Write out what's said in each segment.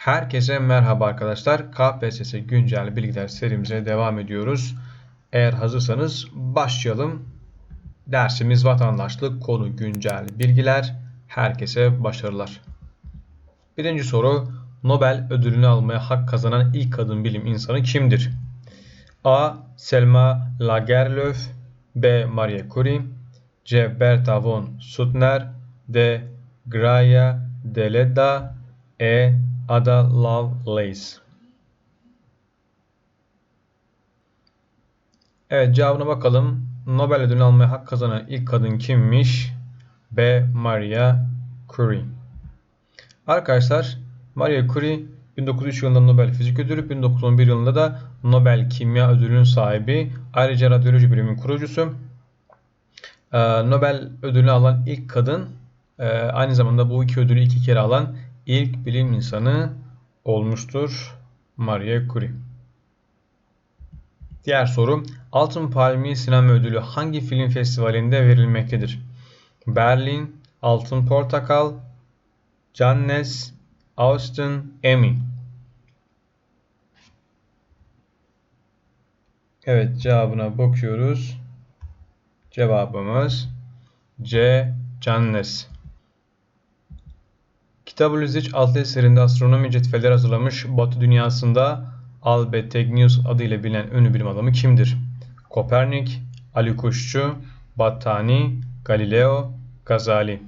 Herkese merhaba arkadaşlar. KPSS güncel bilgiler serimize devam ediyoruz. Eğer hazırsanız başlayalım. Dersimiz vatandaşlık, konu güncel bilgiler. Herkese başarılar. Birinci soru. Nobel ödülünü almaya hak kazanan ilk kadın bilim insanı kimdir? A. Selma Lagerlöf B. Marie Curie C. Bertha von Suttner D. Graia Deleda E. Ada Lovelace. Evet cevabına bakalım. Nobel ödülünü almaya hak kazanan ilk kadın kimmiş? B. Maria Curie. Arkadaşlar Maria Curie 1903 yılında Nobel Fizik Ödülü, 1911 yılında da Nobel Kimya Ödülü'nün sahibi, ayrıca radyoloji biliminin kurucusu. Ee, Nobel ödülünü alan ilk kadın, e, aynı zamanda bu iki ödülü iki kere alan ilk bilim insanı olmuştur Marie Curie. Diğer soru. Altın Palmiye Sinema Ödülü hangi film festivalinde verilmektedir? Berlin, Altın Portakal, Cannes, Austin, Emmy. Evet cevabına bakıyoruz. Cevabımız C. Cannes. Kitab-ı Lüzic adlı eserinde astronomi cetvelleri hazırlamış Batı dünyasında Albetegnius adıyla bilinen ünlü bilim adamı kimdir? Kopernik, Ali Kuşçu, Battani, Galileo, Gazali.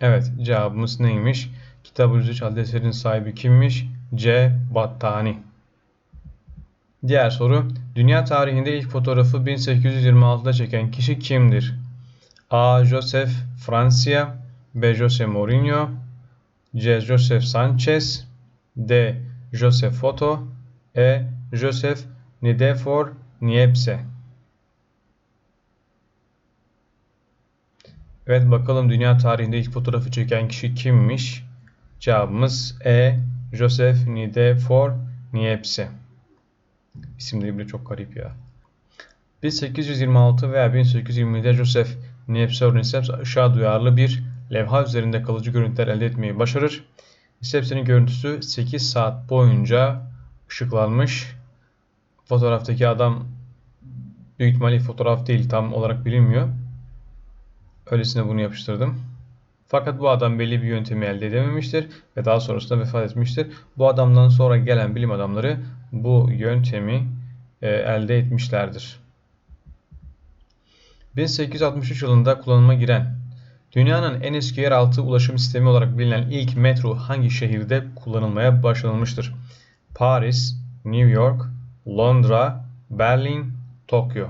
Evet cevabımız neymiş? Kitab-ı Lüzic adlı eserin sahibi kimmiş? C. Battani. Diğer soru. Dünya tarihinde ilk fotoğrafı 1826'da çeken kişi kimdir? A. Joseph Francia B. Jose Mourinho C. Joseph Sanchez D. Joseph Foto E. Joseph Nidefor Niepce Evet bakalım dünya tarihinde ilk fotoğrafı çeken kişi kimmiş? Cevabımız E. Joseph Nidefor Niepce. İsimleri bile çok garip ya. 1826 veya 1820'de Joseph Niepce ışığa duyarlı bir levha üzerinde kalıcı görüntüler elde etmeyi başarır. Niepce'nin görüntüsü 8 saat boyunca ışıklanmış. Fotoğraftaki adam büyük ihtimalle fotoğraf değil tam olarak bilinmiyor. Öylesine bunu yapıştırdım. Fakat bu adam belli bir yöntemi elde edememiştir ve daha sonrasında vefat etmiştir. Bu adamdan sonra gelen bilim adamları bu yöntemi e, elde etmişlerdir. 1863 yılında kullanıma giren dünyanın en eski yeraltı ulaşım sistemi olarak bilinen ilk metro hangi şehirde kullanılmaya başlanılmıştır? Paris, New York, Londra, Berlin, Tokyo.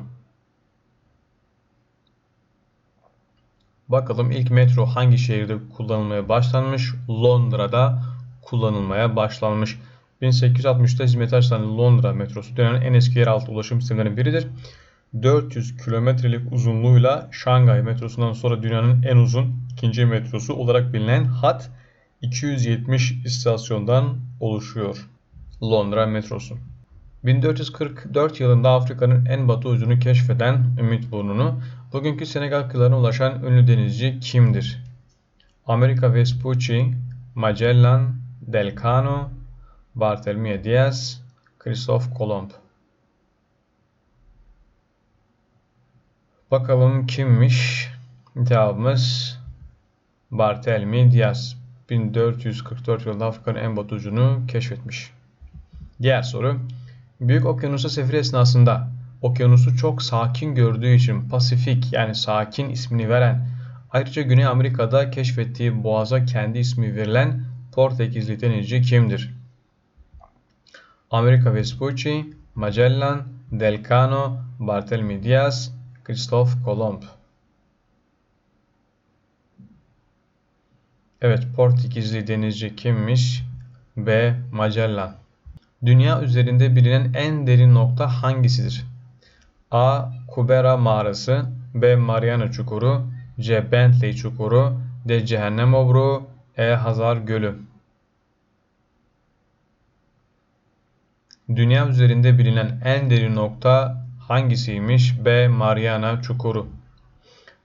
Bakalım ilk metro hangi şehirde kullanılmaya başlanmış? Londra'da kullanılmaya başlanmış. 1860'ta hizmete açılan Londra metrosu dünyanın en eski yeraltı ulaşım sistemlerinden biridir. 400 kilometrelik uzunluğuyla Şangay metrosundan sonra dünyanın en uzun ikinci metrosu olarak bilinen hat 270 istasyondan oluşuyor. Londra metrosu. 1444 yılında Afrika'nın en batı ucunu keşfeden Ümit Burnu'nu bugünkü Senegal kıyılarına ulaşan ünlü denizci kimdir? Amerika Vespucci, Magellan, Delcano, Bartolomé Diaz, Christoph Kolomb. Bakalım kimmiş? Cevabımız Bartolomé Diaz. 1444 yılında Afrika'nın en batı ucunu keşfetmiş. Diğer soru. Büyük okyanusa seferi esnasında okyanusu çok sakin gördüğü için Pasifik yani sakin ismini veren ayrıca Güney Amerika'da keşfettiği boğaza kendi ismi verilen Portekizli denizci kimdir? Amerika Vespucci, Magellan, Delcano, Bartolomé Diaz, Christoph Kolomb. Evet, Portekizli denizci kimmiş? B. Magellan. Dünya üzerinde bilinen en derin nokta hangisidir? A. Kubera mağarası B. Mariana Çukuru C. Bentley Çukuru D. Cehennem Obruğu E. Hazar Gölü Dünya üzerinde bilinen en derin nokta hangisiymiş? B. Mariana Çukuru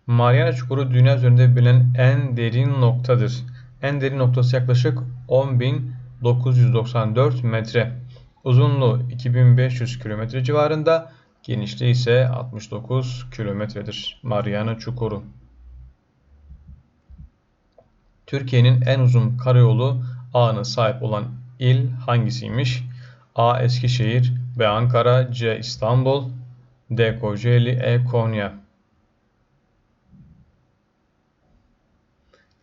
Mariana Çukuru dünya üzerinde bilinen en derin noktadır. En derin noktası yaklaşık 10.994 metre. Uzunluğu 2500 kilometre civarında, genişliği ise 69 kilometredir. Mariana Çukuru. Türkiye'nin en uzun karayolu ağına sahip olan il hangisiymiş? A. Eskişehir B. Ankara C. İstanbul D. Kocaeli E. Konya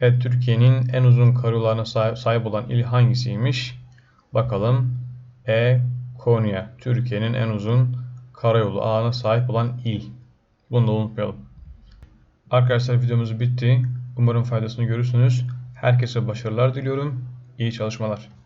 Evet Türkiye'nin en uzun karayollarına sahip, olan il hangisiymiş? Bakalım. E. Konya. Türkiye'nin en uzun karayolu ağına sahip olan il. Bunu da unutmayalım. Arkadaşlar videomuz bitti. Umarım faydasını görürsünüz. Herkese başarılar diliyorum. İyi çalışmalar.